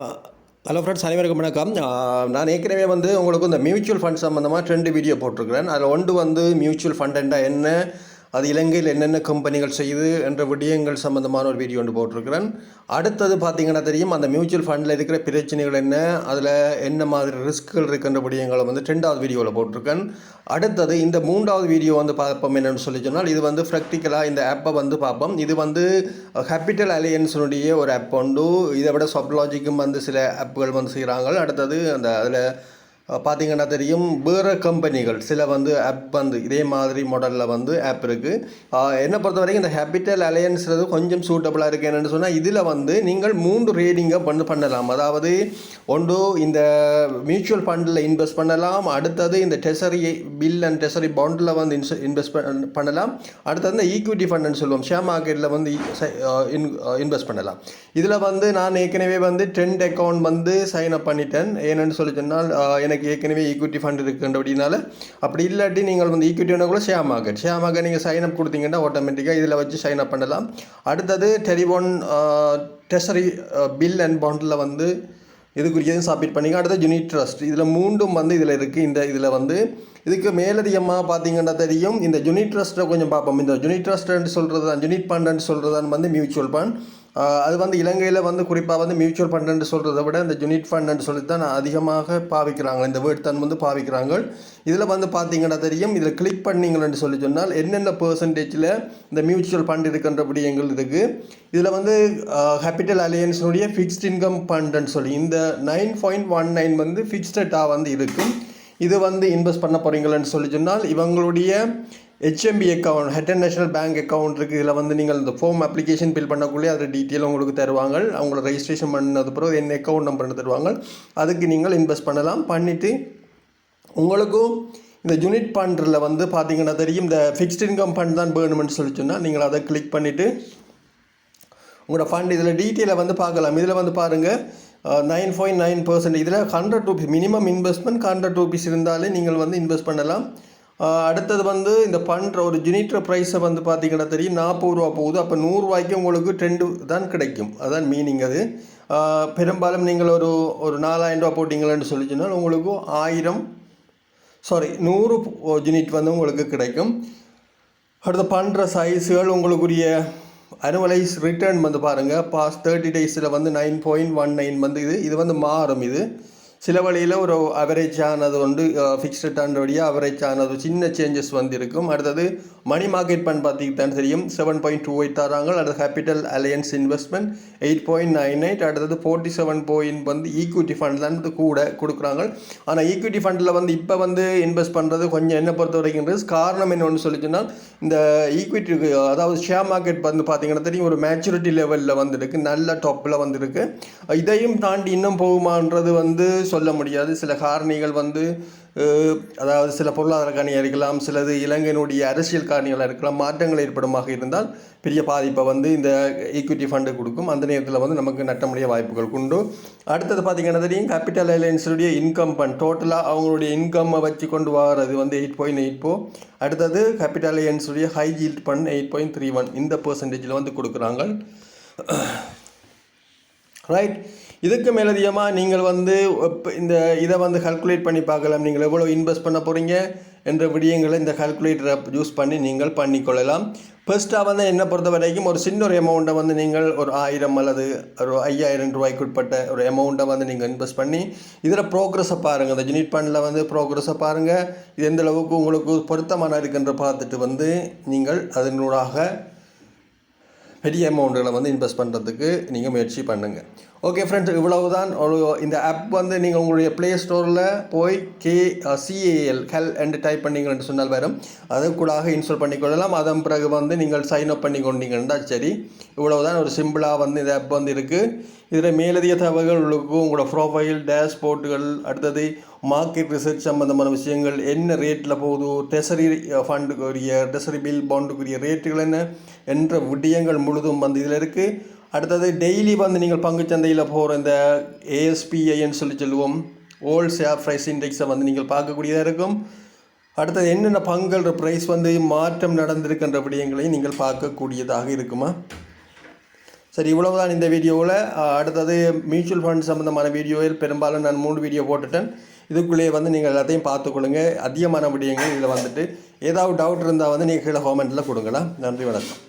Hello friends அனைவருக்கும் வணக்கம். நான் ஏற்கனவே வந்து உங்களுக்கு இந்த மியூச்சுவல் ஃபண்ட் சம்மந்தமாக ரெண்டு வீடியோ போட்டிருக்கிறேன். அதில் ஒன்று வந்து மியூச்சுவல் ஃபண்டுண்டா என்ன? அது இலங்கையில் என்னென்ன கம்பெனிகள் செய்யுது என்ற விடயங்கள் சம்மந்தமான ஒரு வீடியோ ஒன்று போட்டிருக்கிறேன். அடுத்தது பார்த்தீங்கன்னா தெரியும் அந்த மியூச்சுவல் ஃபண்டில் இருக்கிற பிரச்சனைகள் என்ன அதில் என்ன மாதிரி ரிஸ்க்குகள் இருக்கின்ற விடயங்களை வந்து ரெண்டாவது வீடியோவில் போட்டிருக்கேன். அடுத்தது இந்த மூன்றாவது வீடியோ வந்து பார்ப்போம் என்னென்னு சொல்லி சொன்னால் இது வந்து ப்ராக்டிக்கலாக இந்த ஆப்பை வந்து பார்ப்போம். இது வந்து கேபிட்டல் அலையன்ஸினுடைய ஒரு ஆப் உண்டு. இதை விட சப்லாஜிக்கும் வந்து சில ஆப்புகள் வந்து செய்கிறாங்க அடுத்தது அந்த அதில் பார்த்தீங்கன்னா தெரியும் வேறு கம்பெனிகள் சில வந்து ஆப் வந்து இதே மாதிரி மாடலில் வந்து ஆப் இருக்குது என்னை பொறுத்த வரைக்கும் இந்த ஹேபிட்டல் அலையன்ஸ்றது கொஞ்சம் சூட்டபுளாக இருக்குது என்னென்னு சொன்னால் இதில் வந்து நீங்கள் மூன்று ரீடிங்கை வந்து பண்ணலாம். அதாவது ஒன்று இந்த மியூச்சுவல் ஃபண்டில் இன்வெஸ்ட் பண்ணலாம். அடுத்தது இந்த டெசரி பில் அண்ட் டெசரி பாண்டில் வந்து இன்ஸ் இன்வெஸ்ட் பண்ணலாம். அடுத்தது இந்த ஈக்விட்டி ஃபண்டுன்னு சொல்லுவோம். ஷேர் மார்க்கெட்டில் வந்து இன்வெஸ்ட் பண்ணலாம். இதில் வந்து நான் ஏற்கனவே வந்து ட்ரெண்ட் அக்கௌண்ட் வந்து சைன் அப் பண்ணிட்டேன். ஏன்னு சொல்லி சொன்னால் எனக்கு ஏற்கனவே ஈக்விட்டி ஃபண்ட் இருக்குன்றபடினால அப்படி இல்லாட்டி நீங்கள் வந்து ஈக்விட்டினா கூட ஷேர் மார்க்கெட் ஷேர் மார்க்கெட் நீங்கள் சைன் அப் கொடுத்தீங்கன்னா ஆட்டோமேட்டிக்காக இதில் வச்சு சைன் அப் பண்ணலாம். அடுத்தது டெலிபோன் டெசரி பில் அண்ட் பாண்டில் வந்து இதுக்குரியதும் சப்மிட் பண்ணிங்க. அடுத்தது யூனிட் ட்ரஸ்ட் இதில் மூன்றும் வந்து இதில் இருக்குது இந்த இதில் வந்து இதுக்கு மேலதிகமாக பார்த்தீங்கன்னா தெரியும். இந்த யூனிட் ட்ரஸ்ட்டை கொஞ்சம் பார்ப்போம். இந்த யூனிட் ட்ரஸ்ட்னு சொல்கிறது தான் யூனிட் ஃபண்டுன்னு சொல்கிறது தான் வந்து மியூச்சுவல் ஃபண்ட் அது வந்து இலங்கையில் வந்து குறிப்பாக வந்து மியூச்சுவல் ஃபண்டுன்னு சொல்கிறத விட இந்த யூனிட் ஃபண்டுன்னு சொல்லி தான் அதிகமாக பாவிக்கிறாங்க. இந்த வேர்ட் தான் வந்து பாவிக்கிறாங்க. இதில் வந்து பார்த்தீங்கன்னா தெரியும் இதில் கிளிக் பண்ணிங்கன்னு சொல்லி சொன்னால் என்னென்ன பர்சன்டேஜில் இந்த மியூச்சுவல் ஃபண்ட் இருக்கின்ற விடயங்கள் இருக்குது இதில் வந்து கேபிட்டல் அலையன்ஸினுடைய ஃபிக்ஸ்ட் இன்கம் ஃபண்டுன்னு சொல்லி இந்த நைன் பாயிண்ட் ஒன் நைன் வந்து ஃபிக்ஸ்டட்டாக வந்து இருக்கும். இது வந்து இன்வெஸ்ட் பண்ண போகிறீங்களன்னு சொல்லி சொன்னால் இவங்களுடைய HMB account Hatton national bank account இருக்குது இதில் வந்து நீங்கள் இந்த ஃபார்ம் அப்ளிகேஷன் ஃபில் பண்ணக்குள்ளே அதில் டீட்டெயில் உங்களுக்கு தருவாங்க. அவங்கள ரெஜிஸ்ட்ரேஷன் பண்ணது பிறகு என்ன அக்கௌண்ட் நம்பர்னு தருவாங்க. அதுக்கு நீங்கள் இன்வெஸ்ட் பண்ணலாம். பண்ணிவிட்டு உங்களுக்கும் இந்த யூனிட் ஃபண்டில் வந்து பார்த்தீங்கன்னா தெரியும் இந்த ஃபிக்ஸ்ட் இன்கம் ஃபண்ட் தான் வேணும்னு சொல்லி சொன்னால் நீங்கள் அதை கிளிக் பண்ணிவிட்டு உங்களோட ஃபண்ட் இதில் டீட்டெயிலை வந்து பார்க்கலாம். இதில் வந்து பாருங்கள் நைன் பாயிண்ட் நைன் பர்சன்ட் இதில் hundred rupees minimum investment hundred rupees இருந்தாலே நீங்கள் வந்து இன்வெஸ்ட் பண்ணலாம். அடுத்தது வந்து இந்த பண்ணுற ஒரு ஜுனிட்ர ப்ரைஸை வந்து பார்த்தீங்கன்னா தெரியும் நாற்பது ரூபா போகுது. அப்போ நூறுரூவாய்க்கு உங்களுக்கு ட்ரெண்டு தான் கிடைக்கும். அதான் மீனிங் அது. பெரும்பாலும் நீங்கள் ஒரு ஒரு நாலாயிரம் ரூபா போட்டிங்களேன்னு சொல்லி சொன்னால் உங்களுக்கு ஆயிரம் சாரி நூறு யூனிட் வந்து உங்களுக்கு கிடைக்கும். அடுத்து பண்ணுற சைஸுகள் உங்களுக்குரிய அனுவலைஸ் ரிட்டர்ன் வந்து பாருங்கள் பாஸ் தேர்ட்டி டேஸில் வந்து நைன் பாயிண்ட் ஒன் நைன் வந்து இது. இது வந்து மாறும் இது. சில வழியில் ஒரு அவரேஜ் ஆனது வந்து ஃபிக்ஸ்டு வழியாக அவரேஜ் ஆனது சின்ன சேஞ்சஸ் வந்து இருக்கும். அடுத்தது மணி மார்க்கெட் ஃபண்ட் பார்த்தீங்கன்னா தெரியும் செவன் பாயிண்ட் டூ எயிட் தராங்க. அடுத்து capital alliance investment eight point nine eight அடுத்தது ஃபோர்ட்டி செவன் பாயிண்ட் வந்து ஈக்விட்டி ஃபண்ட் வந்து கூட கொடுக்குறாங்க. ஆனால் ஈக்விட்டி ஃபண்டில் வந்து இப்போ வந்து இன்வெஸ்ட் பண்ணுறது கொஞ்சம் என்ன பொறுத்த வரைக்கும் காரணம் என்னன்னு சொல்லி சொன்னால் இந்த ஈக்விட்டி அதாவது ஷேர் மார்க்கெட் வந்து பார்த்தீங்கன்னா தெரியும் ஒரு மேச்சூரிட்டி லெவலில் வந்துருக்கு. நல்ல டாப்பில் வந்திருக்கு. இதையும் தாண்டி இன்னும் போகுமான்றது வந்து சொல்ல முடியாது. சில காரணிகள் வந்து அதாவது சில பொருளாதார காரணியாக இருக்கலாம் சிலது இலங்கையினுடைய அரசியல் காரணிகளாக இருக்கலாம் மாற்றங்கள் ஏற்படுமாக இருந்தால் பெரிய பாதிப்பை வந்து இந்த ஈக்விட்டி ஃபண்டு கொடுக்கும். அந்த நேரத்தில் வந்து நமக்கு நட்டமுடைய வாய்ப்புகள் உண்டு. அடுத்தது பார்த்தீங்கன்னா தெரியும் கேபிட்டல் அலையன்ஸுடைய இன்கம் ஃபண்ட் டோட்டலாக அவங்களுடைய இன்கம்மை வச்சு கொண்டு வர்றது வந்து எயிட் பாயிண்ட் எயிட் ஃபோர் அடுத்தது capital அலையன்ஸுடைய high yield fund eight point three one இந்த பர்சன்டேஜில் வந்து கொடுக்குறாங்க. ரைட் இதுக்கு மேலதிகமாக நீங்கள் வந்து இந்த இதை வந்து கல்குலேட் பண்ணி பார்க்கலாம். நீங்கள் எவ்வளோ இன்வெஸ்ட் பண்ண போகிறீங்க என்ற விடயங்களை இந்த கல்குலேட்டரை யூஸ் பண்ணி நீங்கள் பண்ணிக்கொள்ளலாம் ஃபர்ஸ்ட்டாக வந்து என்னை பொறுத்த வரைக்கும் ஒரு சின்ன ஒரு அமௌண்ட்டை வந்து நீங்கள் ஒரு ஆயிரம் அல்லது ஒரு ஐயாயிரம் ரூபாய்க்கு உட்பட்ட ஒரு அமௌண்ட்டை வந்து நீங்கள் இன்வெஸ்ட் பண்ணி இதில் ப்ரோக்ரஸை பாருங்கள் இந்த யூனிட் ஃபண்டில் வந்து ப்ரோக்ரஸை பாருங்கள் இது எந்த அளவுக்கு உங்களுக்கு பொருத்தமான இருக்குன்ற பார்த்துட்டு வந்து நீங்கள் அதனூடாக பெரிய அமௌண்ட்டுகளை வந்து இன்வெஸ்ட் பண்ணுறதுக்கு நீங்கள் முயற்சி பண்ணுங்கள் ஓகே ஃப்ரெண்ட்ஸ் இவ்வளவு தான் இந்த ஆப் வந்து நீங்கள் உங்களுடைய ப்ளே ஸ்டோரில் போய் கே சிஏஎல் ஹெல் என்று டைப் பண்ணிங்கன்னு சொன்னால் வரும். அது கூடாக இன்ஸ்டால் பண்ணிக்கொள்ளலாம். அதன் பிறகு வந்து நீங்கள் சைன் அப் பண்ணி கொண்டீங்கன்னா சரி. இவ்வளவு தான் ஒரு சிம்பிளாக வந்து இந்த ஆப் வந்து இருக்குது இதில் மேலதிக தகவல்கள் உங்களுக்கு உங்களோட ப்ரொஃபைல் டேஷ்போர்ட்டுகள் அடுத்தது மார்க்கெட் ரிசர்ச் சம்மந்தமான விஷயங்கள் என்ன ரேட்டில் போகுது டெசரி ஃபண்டுக்குரிய டெசரி பில் பாண்டுக்குரிய ரேட்டுகள் என்ன என்ற விடயங்கள் முழுதும் வந்து இதில் இருக்குது அடுத்தது டெய்லி வந்து நீங்கள் பங்குச்சந்தையில் போகிற இந்த ஏஎஸ்பிஐன்னு சொல்லி சொல்லுவோம். ஓல்ட் ஷேர் ப்ரைஸ் இண்டெக்ஸை வந்து நீங்கள் பார்க்கக்கூடியதாக இருக்கும். அடுத்தது என்னென்ன பங்குகள் ப்ரைஸ் வந்து மாற்றம் நடந்திருக்கின்ற விடயங்களையும் நீங்கள் பார்க்கக்கூடியதாக இருக்குமா? சரி இவ்வளவுதான் இந்த வீடியோவில். அடுத்தது மியூச்சுவல் ஃபண்ட் சம்மந்தமான வீடியோவில் பெரும்பாலும் நான் மூணு வீடியோ போட்டுட்டேன். இதுக்குள்ளேயே வந்து நீங்கள் எல்லாத்தையும் பார்த்துக்கொள்ளுங்க. அதிகமான விடயங்கள் இதில் வந்துட்டு. ஏதாவது டவுட் இருந்தால் வந்து நீங்கள் கீழே கமெண்ட்டில் கொடுங்களா நன்றி வணக்கம்.